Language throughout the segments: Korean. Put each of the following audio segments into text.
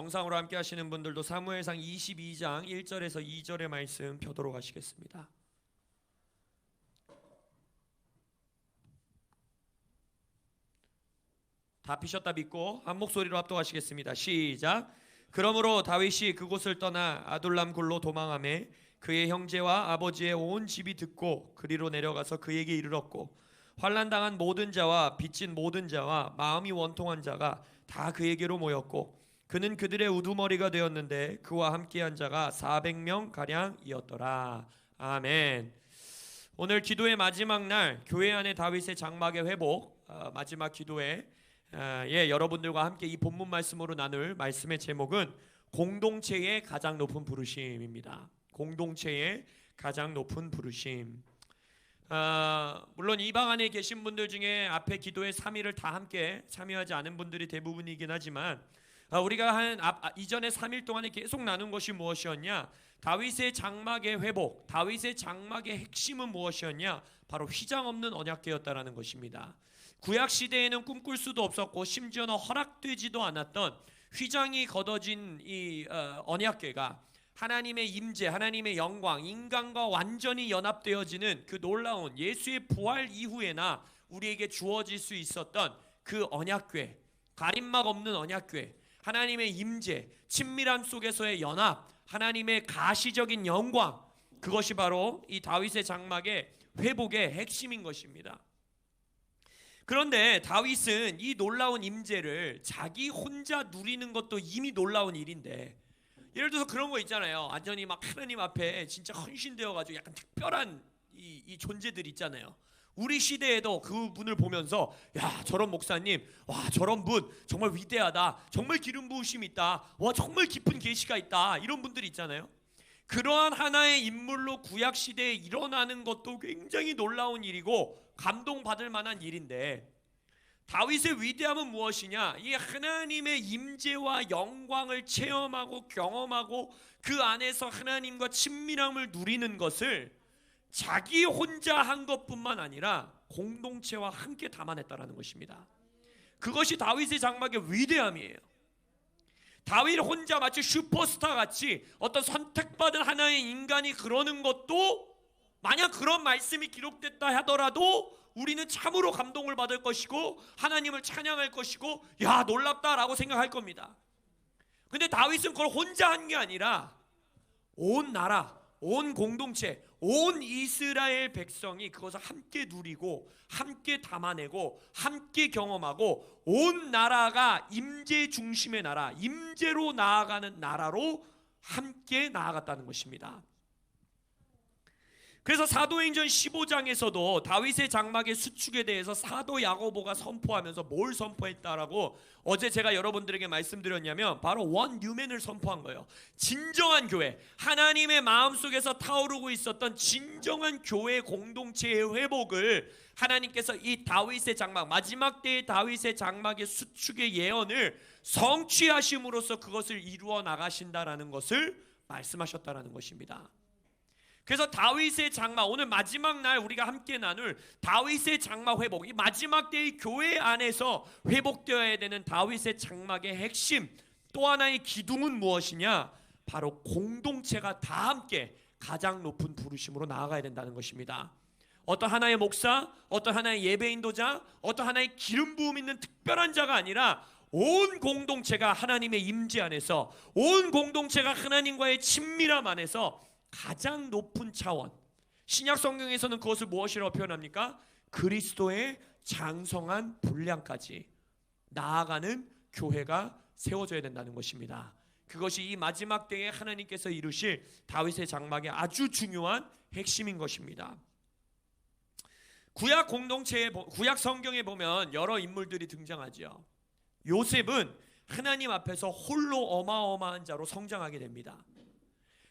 영상으로 함께 하시는 분들도 사무엘상 22장 1절에서 2절의 말씀 펴도록 하시겠습니다. 다 피셨다 믿고 한 목소리로 합독하시겠습니다. 시작. 그러므로 다윗이 그곳을 떠나 아둘람 굴로 도망하매 그의 형제와 아버지의 온 집이 듣고 그리로 내려가서 그에게 이르렀고 환난 당한 모든 자와 빚진 모든 자와 마음이 원통한 자가 다 그에게로 모였고 그는 그들의 우두머리가 되었는데 그와 함께한 자가 400명 가량이었더라. 아멘. 오늘 기도의 마지막 날 교회 안에 다윗의 장막의 회복 어, 마지막 기도에 아, 예, 여러분들과 함께 이 본문 말씀으로 나눌 말씀의 제목은 공동체의 가장 높은 부르심입니다. 공동체의 가장 높은 부르심. 아, 물론 이 방 안에 계신 분들 중에 앞에 기도의 3일을 다 함께 참여하지 않은 분들이 대부분이긴 하지만 아, 우리가 한 앞, 아, 이전에 3일 동안에 계속 나눈 것이 무엇이었냐? 다윗의 장막의 회복, 다윗의 장막의 핵심은 무엇이었냐? 바로 휘장 없는 언약궤였다라는 것입니다. 구약 시대에는 꿈꿀 수도 없었고 심지어는 허락되지도 않았던 휘장이 걷어진 이 어, 언약궤가 하나님의 임재, 하나님의 영광, 인간과 완전히 연합되어지는 그 놀라운 예수의 부활 이후에나 우리에게 주어질 수 있었던 그 언약궤, 가림막 없는 언약궤, 하나님의 임재, 친밀함 속에서의 연합, 하나님의 가시적인 영광, 그것이 바로 이 다윗의 장막의 회복의 핵심인 것입니다. 그런데 다윗은 이 놀라운 임재를 자기 혼자 누리는 것도 이미 놀라운 일인데 예를 들어서 그런 거 있잖아요. 완전히 막 하나님 앞에 진짜 헌신되어 가지고 약간 특별한 이, 이 존재들 있잖아요. 우리 시대에도 그 분을 보면서 야 저런 목사님 와 저런 분 정말 위대하다 정말 기름 부으심 있다 와 정말 깊은 계시가 있다 이런 분들 있잖아요 그러한 하나의 인물로 구약 시대에 일어나는 것도 굉장히 놀라운 일이고 감동받을 만한 일인데 다윗의 위대함은 무엇이냐? 이 하나님의 임재와 영광을 체험하고 경험하고 그 안에서 하나님과 친밀함을 누리는 것을 자기 혼자 한 것뿐만 아니라 공동체와 함께 담아냈다라는 것입니다. 그것이 다윗의 장막의 위대함이에요. 다윗 혼자 마치 슈퍼스타 같이 어떤 선택받은 하나의 인간이 그러는 것도 만약 그런 말씀이 기록됐다 하더라도 우리는 참으로 감동을 받을 것이고 하나님을 찬양할 것이고 야 놀랍다라고 생각할 겁니다. 근데 다윗은 그걸 혼자 한 게 아니라 온 나라, 온 공동체, 온 이스라엘 백성이 그것을 함께 누리고 함께 담아내고 함께 경험하고 온 나라가 임재 중심의 나라, 임재로 나아가는 나라로 함께 나아갔다는 것입니다. 그래서 사도행전 15장에서도 다윗의 장막의 수축에 대해서 사도 야고보가 선포하면서 뭘 선포했다라고 어제 제가 여러분들에게 말씀드렸냐면 바로 원 뉴맨을 선포한 거예요. 진정한 교회, 하나님의 마음속에서 타오르고 있었던 진정한 교회 공동체의 회복을 하나님께서 이 다윗의 장막 마지막 때의 다윗의 장막의 수축의 예언을 성취하심으로써 그것을 이루어 나가신다라는 것을 말씀하셨다라는 것입니다. 그래서 다윗의 장막 오늘 마지막 날 우리가 함께 나눌 다윗의 장막 회복 이 마지막 때의 교회 안에서 회복되어야 되는 다윗의 장막의 핵심 또 하나의 기둥은 무엇이냐 바로 공동체가 다 함께 가장 높은 부르심으로 나아가야 된다는 것입니다. 어떤 하나의 목사, 어떤 하나의 예배 인도자, 어떤 하나의 기름 부음 있는 특별한 자가 아니라 온 공동체가 하나님의 임재 안에서 온 공동체가 하나님과의 친밀함 안에서 가장 높은 차원. 신약 성경에서는 그것을 무엇이라고 표현합니까? 그리스도의 장성한 분량까지 나아가는 교회가 세워져야 된다는 것입니다. 그것이 이 마지막 때에 하나님께서 이루실 다윗의 장막의 아주 중요한 핵심인 것입니다. 구약 공동체에 구약 성경에 보면 여러 인물들이 등장하죠. 요셉은 하나님 앞에서 홀로 어마어마한 자로 성장하게 됩니다.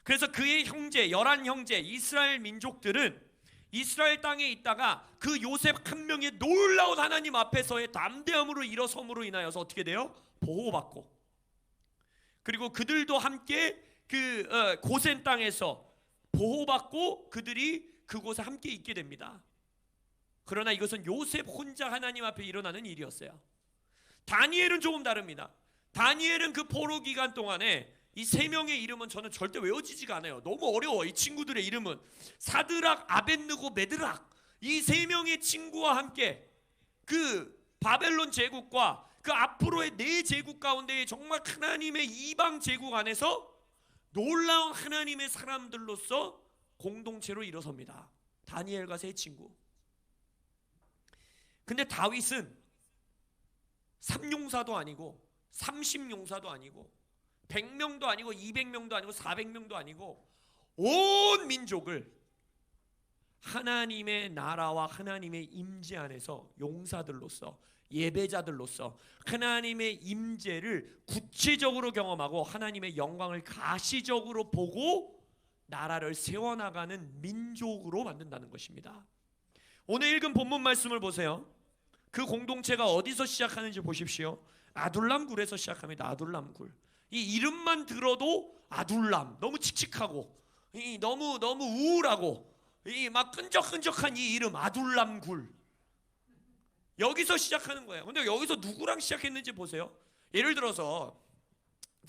그래서 그의 형제, 열한 형제, 이스라엘 민족들은 이스라엘 땅에 있다가 그 요셉 한 명의 놀라운 하나님 앞에서의 담대함으로 일어섬으로 인하여서 어떻게 돼요? 보호받고 그리고 그들도 함께 그 어, 고센 땅에서 보호받고 그들이 그곳에 함께 있게 됩니다. 그러나 이것은 요셉 혼자 하나님 앞에 일어나는 일이었어요. 다니엘은 조금 다릅니다. 다니엘은 그 포로 기간 동안에 이 세 명의 이름은 저는 절대 외워지지가 않아요. 너무 어려워. 이 친구들의 이름은 사드락, 아벤느고, 메드락 이 세 명의 친구와 함께 그 바벨론 제국과 그 앞으로의 네 제국 가운데 정말 하나님의 이방 제국 안에서 놀라운 하나님의 사람들로서 공동체로 일어섭니다. 다니엘과 세 친구. 근데 다윗은 삼용사도 아니고 30용사도 아니고 100명도 아니고 200명도 아니고 400명도 아니고 온 민족을 하나님의 나라와 하나님의 임재 안에서 용사들로서 예배자들로서 하나님의 임재를 구체적으로 경험하고 하나님의 영광을 가시적으로 보고 나라를 세워나가는 민족으로 만든다는 것입니다. 오늘 읽은 본문 말씀을 보세요. 그 공동체가 어디서 시작하는지 보십시오. 아둘람굴에서 시작합니다. 아둘람굴. 이 이름만 들어도 아둘람 너무 칙칙하고 이 너무 너무 우울하고 이 막 끈적끈적한 이 이름 아둘람 굴 여기서 시작하는 거예요. 근데 여기서 누구랑 시작했는지 보세요. 예를 들어서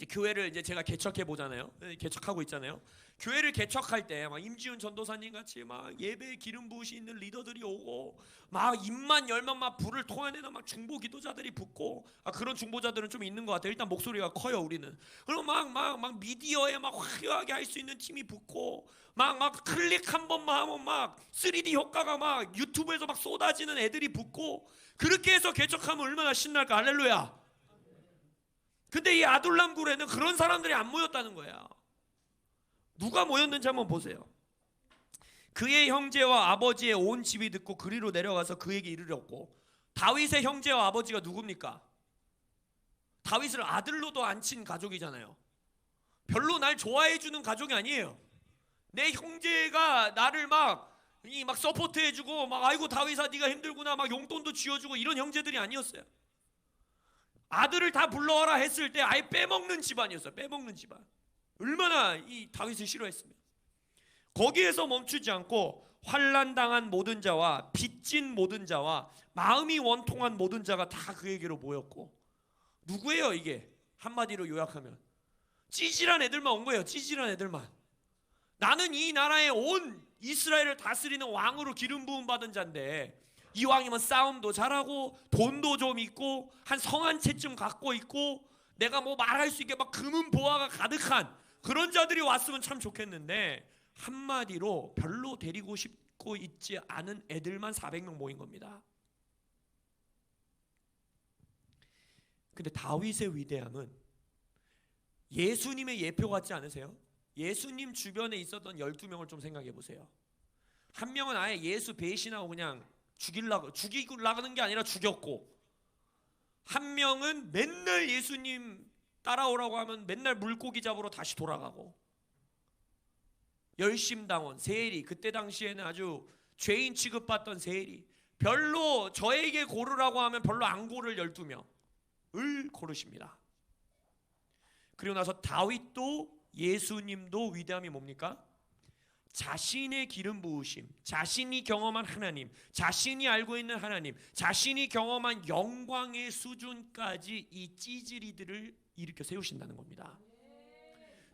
이제 교회를 이제 제가 개척해 보잖아요. 네, 개척하고 있잖아요. 교회를 개척할 때 막 임지훈 전도사님 같이 막 예배 기름 부으시 있는 리더들이 오고 막 입만 열면 막 불을 토하내는 막 중보 기도자들이 붙고 아 그런 중보자들은 좀 있는 것 같아요. 일단 목소리가 커요 우리는. 그럼 막막 막 미디어에 막 화려하게 할 수 있는 팀이 붙고 막 막 클릭 한 번만 하면 막 3D 효과가 막 유튜브에서 막 쏟아지는 애들이 붙고 그렇게 해서 개척하면 얼마나 신날까 할렐루야. 근데 이 아둘람 굴에는 그런 사람들이 안 모였다는 거야. 누가 모였는지 한번 보세요. 그의 형제와 아버지의 온 집이 듣고 그리로 내려가서 그에게 이르렀고 다윗의 형제와 아버지가 누굽니까? 다윗을 아들로도 안 친 가족이잖아요. 별로 날 좋아해 주는 가족이 아니에요. 내 형제가 나를 막 이 막 서포트 해 주고 막 아이고 다윗아 네가 힘들구나 막 용돈도 쥐어 주고 이런 형제들이 아니었어요. 아들을 다 불러와라 했을 때 아예 빼먹는 집안이었어요. 빼먹는 집안. 얼마나 이 다윗을 싫어했으면. 거기에서 멈추지 않고 환란 당한 모든 자와 빚진 모든 자와 마음이 원통한 모든 자가 다 그에게로 모였고 누구예요 이게 한마디로 요약하면 찌질한 애들만 온 거예요 찌질한 애들만 나는 이 나라의 온 이스라엘을 다스리는 왕으로 기름 부음 받은 자인데 이왕이면 싸움도 잘하고 돈도 좀 있고 한 성 한 채쯤 갖고 있고 내가 뭐 말할 수 있게 막 금은 보화가 가득한 그런 자들이 왔으면 참 좋겠는데 한마디로 별로 데리고 싶고 있지 않은 애들만 400명 모인 겁니다. 근데 다윗의 위대함은 예수님의 예표 같지 않으세요? 예수님 주변에 있었던 12명을 좀 생각해 보세요. 한 명은 아예 예수 배신하고 그냥 죽일라고 죽이고 나가는 게 아니라 죽였고 한 명은 맨날 예수님 따라오라고 하면 맨날 물고기 잡으러 다시 돌아가고 열심당원 세일이 그때 당시에는 아주 죄인 취급받던 세일이 별로 저에게 고르라고 하면 별로 안 고를 12명을 고르십니다. 그리고 나서 다윗도 예수님도 위대함이 뭡니까? 자신의 기름 부으심, 자신이 경험한 하나님, 자신이 알고 있는 하나님, 자신이 경험한 영광의 수준까지 이 찌질이들을 일으켜 세우신다는 겁니다.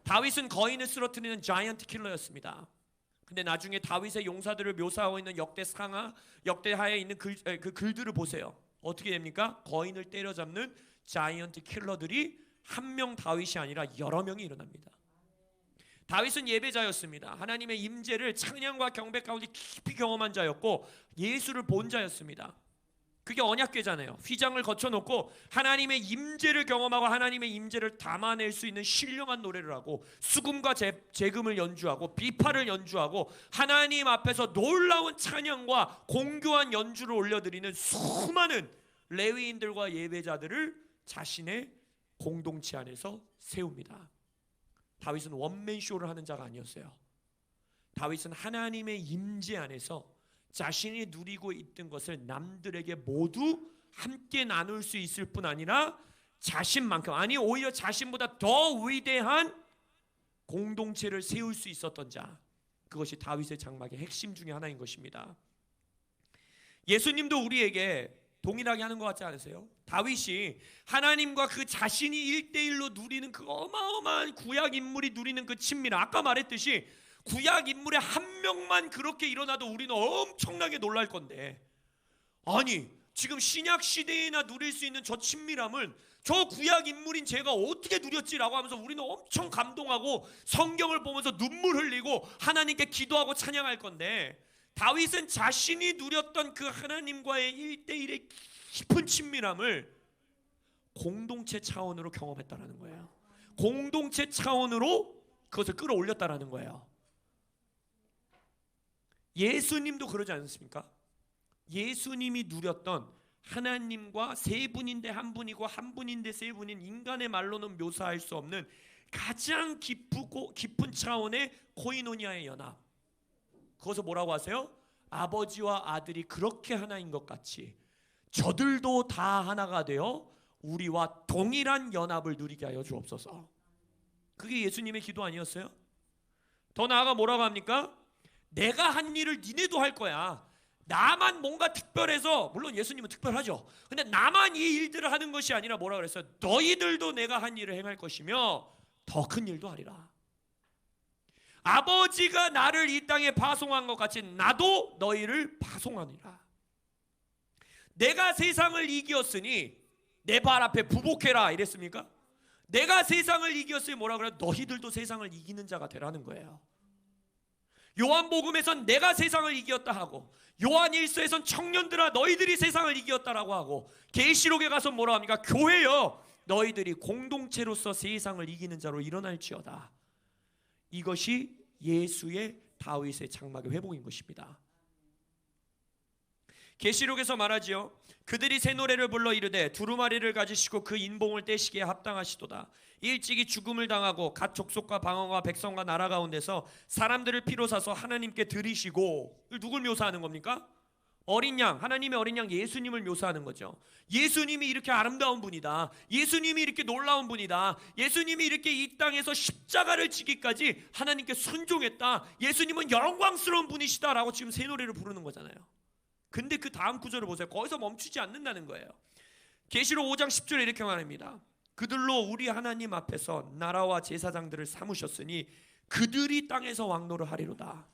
다윗은 거인을 쓰러뜨리는 자이언트 킬러였습니다. 근데 나중에 다윗의 용사들을 묘사하고 있는 역대 상하, 역대하에 있는 글, 그 글들을 보세요. 어떻게 됩니까? 거인을 때려잡는 자이언트 킬러들이 한 명 다윗이 아니라 여러 명이 일어납니다. 다윗은 예배자였습니다. 하나님의 임재를 찬양과 경배 가운데 깊이 경험한 자였고 예수를 본 자였습니다. 그게 언약궤잖아요. 휘장을 거쳐놓고 하나님의 임재를 경험하고 하나님의 임재를 담아낼 수 있는 신령한 노래를 하고 수금과 재, 재금을 연주하고 비파를 연주하고 하나님 앞에서 놀라운 찬양과 공교한 연주를 올려드리는 수많은 레위인들과 예배자들을 자신의 공동체 안에서 세웁니다. 다윗은 원맨 쇼를 하는 자가 아니었어요. 다윗은 하나님의 임재 안에서 자신이 누리고 있던 것을 남들에게 모두 함께 나눌 수 있을 뿐 아니라 자신만큼 아니 오히려 자신보다 더 위대한 공동체를 세울 수 있었던 자. 그것이 다윗의 장막의 핵심 중의 하나인 것입니다. 예수님도 우리에게 동일하게 하는 것 같지 않으세요? 다윗이 하나님과 그 자신이 일대일로 누리는 그 어마어마한 구약 인물이 누리는 그 친밀함 아까 말했듯이 구약 인물의 한 명만 그렇게 일어나도 우리는 엄청나게 놀랄 건데 아니 지금 신약 시대에나 누릴 수 있는 저 친밀함을 저 구약 인물인 제가 어떻게 누렸지라고 하면서 우리는 엄청 감동하고 성경을 보면서 눈물 흘리고 하나님께 기도하고 찬양할 건데 다윗은 자신이 누렸던 그 하나님과의 일대일의 깊은 친밀함을 공동체 차원으로 경험했다라는 거예요. 공동체 차원으로 그것을 끌어올렸다라는 거예요. 예수님도 그러지 않습니까? 예수님이 누렸던 하나님과 세 분인데 한 분이고 한 분인데 세 분인 인간의 말로는 묘사할 수 없는 가장 깊고 깊은 차원의 코이노니아의 연합. 그것을 뭐라고 하세요? 아버지와 아들이 그렇게 하나인 것 같이 저들도 다 하나가 되어 우리와 동일한 연합을 누리게 하여 주옵소서. 그게 예수님의 기도 아니었어요? 더 나아가 뭐라고 합니까? 내가 한 일을 니네도 할 거야. 나만 뭔가 특별해서 물론 예수님은 특별하죠. 근데 나만 이 일들을 하는 것이 아니라 뭐라 그랬어요? 너희들도 내가 한 일을 행할 것이며 더 큰 일도 하리라. 아버지가 나를 이 땅에 파송한 것 같이 나도 너희를 파송하니라. 내가 세상을 이기었으니 내 발 앞에 부복해라 이랬습니까? 내가 세상을 이기었으니 뭐라 그래? 너희들도 세상을 이기는 자가 되라는 거예요. 요한복음에선 내가 세상을 이기었다 하고 요한일서에선 청년들아 너희들이 세상을 이기었다라고 하고 계시록에 가서 뭐라 합니까? 교회여 너희들이 공동체로서 세상을 이기는 자로 일어날지어다. 이것이 예수의 다윗의 장막의 회복인 것입니다. 계시록에서 말하지요. 그들이 새 노래를 불러 이르되 두루마리를 가지시고 그 인봉을 떼시기에 합당하시도다. 일찍이 죽음을 당하고 각 족속과 방언과 백성과 나라 가운데서 사람들을 피로 사서 하나님께 드리시고 누굴 묘사하는 겁니까? 어린 양, 하나님의 어린 양 예수님을 묘사하는 거죠. 예수님이 이렇게 아름다운 분이다. 예수님이 이렇게 놀라운 분이다. 예수님이 이렇게 이 땅에서 십자가를 지기까지 하나님께 순종했다. 예수님은 영광스러운 분이시다라고 지금 새 노래를 부르는 거잖아요. 근데 그 다음 구절을 보세요. 거기서 멈추지 않는다는 거예요. 계시록 5장 10절에 이렇게 말합니다. 그들로 우리 하나님 앞에서 나라와 제사장들을 삼으셨으니 그들이 땅에서 왕노를 하리로다.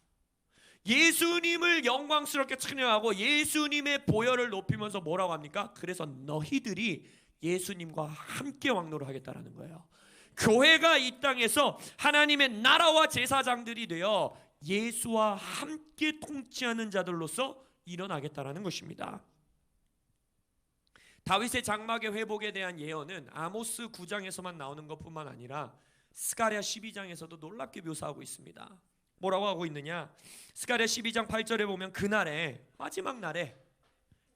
예수님을 영광스럽게 찬양하고 예수님의 보혈을 높이면서 뭐라고 합니까? 그래서 너희들이 예수님과 함께 왕노를 하겠다라는 거예요. 교회가 이 땅에서 하나님의 나라와 제사장들이 되어 예수와 함께 통치하는 자들로서 일어나겠다라는 것입니다. 다윗의 장막의 회복에 대한 예언은 아모스 9장에서만 나오는 것뿐만 아니라 스가랴 12장에서도 놀랍게 묘사하고 있습니다. 뭐라고 하고 있느냐? 스가랴 12장 8절에 보면 그날에 마지막 날에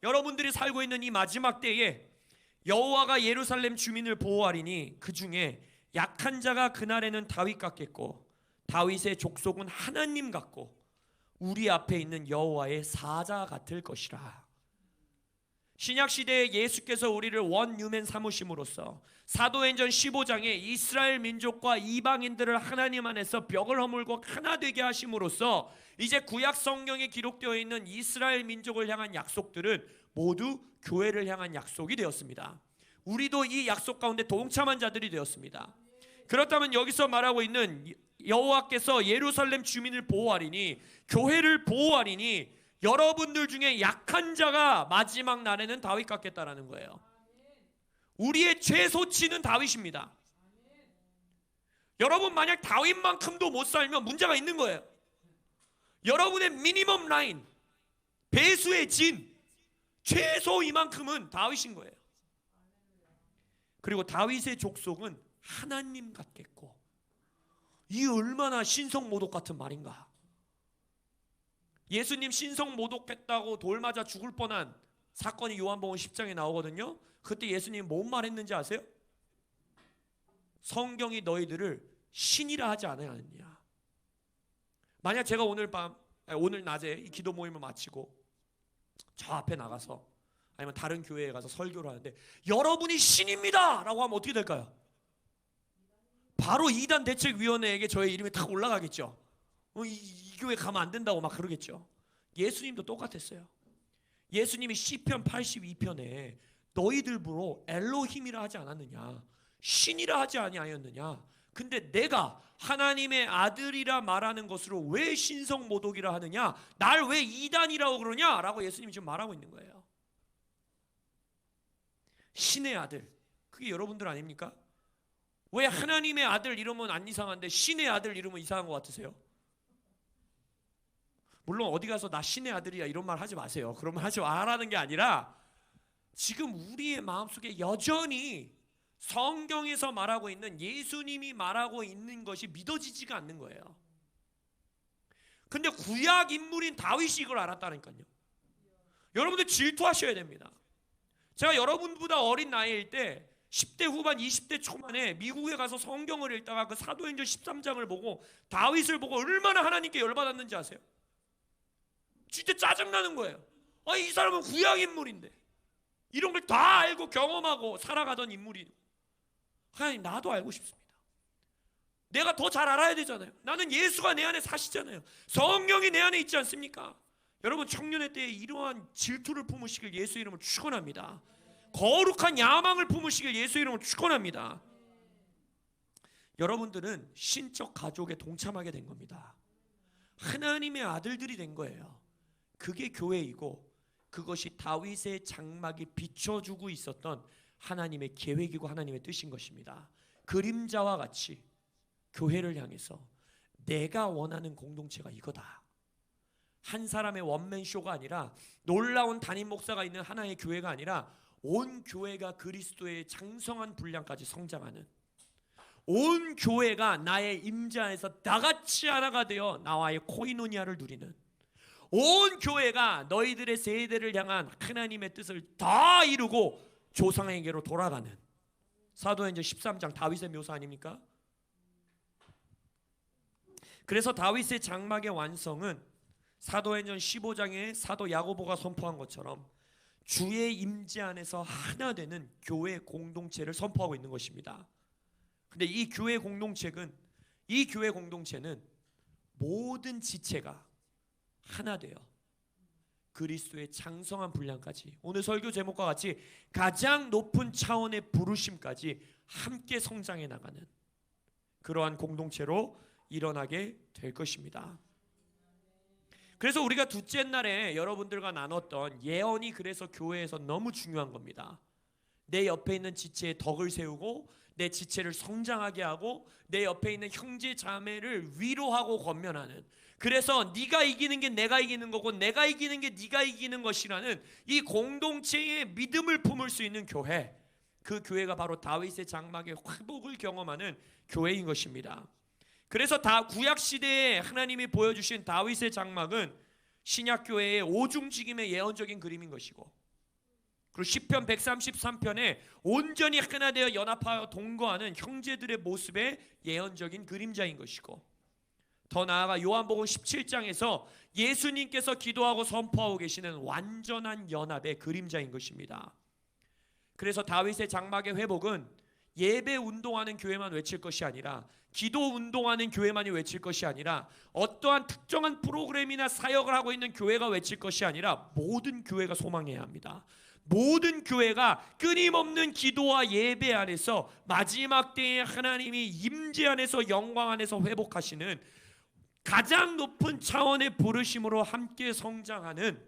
여러분들이 살고 있는 이 마지막 때에 여호와가 예루살렘 주민을 보호하리니 그 중에 약한 자가 그날에는 다윗 같겠고 다윗의 족속은 하나님 같고 우리 앞에 있는 여호와의 사자 같을 것이라. 신약 시대에 예수께서 우리를 원유맨 삼으심으로써 사도행전 15장에 이스라엘 민족과 이방인들을 하나님 안에서 벽을 허물고 하나 되게 하심으로써 이제 구약 성경에 기록되어 있는 이스라엘 민족을 향한 약속들은 모두 교회를 향한 약속이 되었습니다. 우리도 이 약속 가운데 동참한 자들이 되었습니다. 그렇다면 여기서 말하고 있는 여호와께서 예루살렘 주민을 보호하리니 교회를 보호하리니 여러분들 중에 약한 자가 마지막 날에는 다윗 같겠다라는 거예요. 우리의 최소치는 다윗입니다. 여러분 만약 다윗만큼도 못 살면 문제가 있는 거예요. 여러분의 미니멈 라인 배수의 진 최소 이만큼은 다윗인 거예요. 그리고 다윗의 족속은 하나님 같겠고 이 얼마나 신성 모독 같은 말인가? 예수님 신성 모독했다고 돌 맞아 죽을 뻔한 사건이 요한복음 10장에 나오거든요. 그때 예수님 뭔 말했는지 아세요? 성경이 너희들을 신이라 하지 않았느냐? 만약 제가 오늘 밤 오늘 낮에 이 기도 모임을 마치고 저 앞에 나가서 아니면 다른 교회에 가서 설교를 하는데 여러분이 신입니다라고 하면 어떻게 될까요? 바로 이단 대책위원회에게 저의 이름이 탁 올라가겠죠. 어, 이, 이 교회 가면 안 된다고 막 그러겠죠. 예수님도 똑같았어요. 예수님이 시편 82편에 너희들부로 엘로힘이라 하지 않았느냐 신이라 하지 아니하였느냐 근데 내가 하나님의 아들이라 말하는 것으로 왜 신성 모독이라 하느냐 날 왜 이단이라고 그러냐라고 예수님이 지금 말하고 있는 거예요 신의 아들 그게 여러분들 아닙니까? 왜 하나님의 아들 이러면 안 이상한데 신의 아들 이러면 이상한 것 같으세요? 물론 어디 가서 나 신의 아들이야 이런 말 하지 마세요. 그런 말 하지 말라는 게 아니라 지금 우리의 마음속에 여전히 성경에서 말하고 있는 예수님이 말하고 있는 것이 믿어지지가 않는 거예요. 근데 구약 인물인 다윗이 이걸 알았다니까요. 여러분들 질투하셔야 됩니다. 제가 여러분보다 어린 나이일 때 10대 후반, 20대 초반에 미국에 가서 성경을 읽다가 그 사도행전 13장을 보고 다윗을 보고 얼마나 하나님께 열받았는지 아세요? 진짜 짜증나는 거예요. 아, 이 사람은 구약 인물인데. 이런 걸 다 알고 경험하고 살아가던 인물이. 하나님, 나도 알고 싶습니다. 내가 더 잘 알아야 되잖아요. 나는 예수가 내 안에 사시잖아요. 성령이 내 안에 있지 않습니까? 여러분, 청년의 때에 이러한 질투를 품으시길 예수 이름으로 축원합니다. 거룩한 야망을 품으시길 예수 이름으로 축원합니다. 여러분들은 신적 가족에 동참하게 된 겁니다. 하나님의 아들들이 된 거예요. 그게 교회이고 그것이 다윗의 장막이 비춰주고 있었던 하나님의 계획이고 하나님의 뜻인 것입니다. 그림자와 같이 교회를 향해서 내가 원하는 공동체가 이거다. 한 사람의 원맨 쇼가 아니라 놀라운 담임 목사가 있는 하나의 교회가 아니라 온 교회가 그리스도의 장성한 분량까지 성장하는 온 교회가 나의 임재 안에서 나같이 하나가 되어 나와의 코이노니아를 누리는 온 교회가 너희들의 세대를 향한 하나님의 뜻을 다 이루고 조상에게로 돌아가는 사도행전 13장 다윗의 묘사 아닙니까? 그래서 다윗의 장막의 완성은 사도행전 15장에 사도 야고보가 선포한 것처럼 주의 임재 안에서 하나 되는 교회 공동체를 선포하고 있는 것입니다. 근데 이 교회 공동체는 이 교회 공동체는 모든 지체가 하나 되어 그리스도의 장성한 분량까지 오늘 설교 제목과 같이 가장 높은 차원의 부르심까지 함께 성장해 나가는 그러한 공동체로 일어나게 될 것입니다. 그래서 우리가 둘째 날에 여러분들과 나눴던 예언이 그래서 교회에서 너무 중요한 겁니다. 내 옆에 있는 지체에 덕을 세우고 내 지체를 성장하게 하고 내 옆에 있는 형제 자매를 위로하고 권면하는 그래서 네가 이기는 게 내가 이기는 거고 내가 이기는 게 네가 이기는 것이라는 이 공동체의 믿음을 품을 수 있는 교회 그 교회가 바로 다윗의 장막의 회복을 경험하는 교회인 것입니다. 그래서 다 구약 시대에 하나님이 보여주신 다윗의 장막은 신약 교회의 오중직임의 예언적인 그림인 것이고 그리고 시편 133편에 온전히 하나 되어 연합하여 동거하는 형제들의 모습의 예언적인 그림자인 것이고 더 나아가 요한복음 17장에서 예수님께서 기도하고 선포하고 계시는 완전한 연합의 그림자인 것입니다. 그래서 다윗의 장막의 회복은 예배 운동하는 교회만 외칠 것이 아니라 기도 운동하는 교회만이 외칠 것이 아니라 어떠한 특정한 프로그램이나 사역을 하고 있는 교회가 외칠 것이 아니라 모든 교회가 소망해야 합니다. 모든 교회가 끊임없는 기도와 예배 안에서 마지막 때에 하나님이 임재 안에서 영광 안에서 회복하시는 가장 높은 차원의 부르심으로 함께 성장하는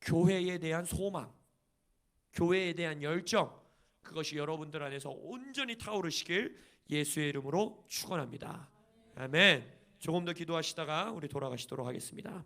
교회에 대한 소망, 교회에 대한 열정, 그것이 여러분들 안에서 온전히 타오르시길 예수의 이름으로 축원합니다. 아멘. 조금 더 기도하시다가 우리 돌아가시도록 하겠습니다.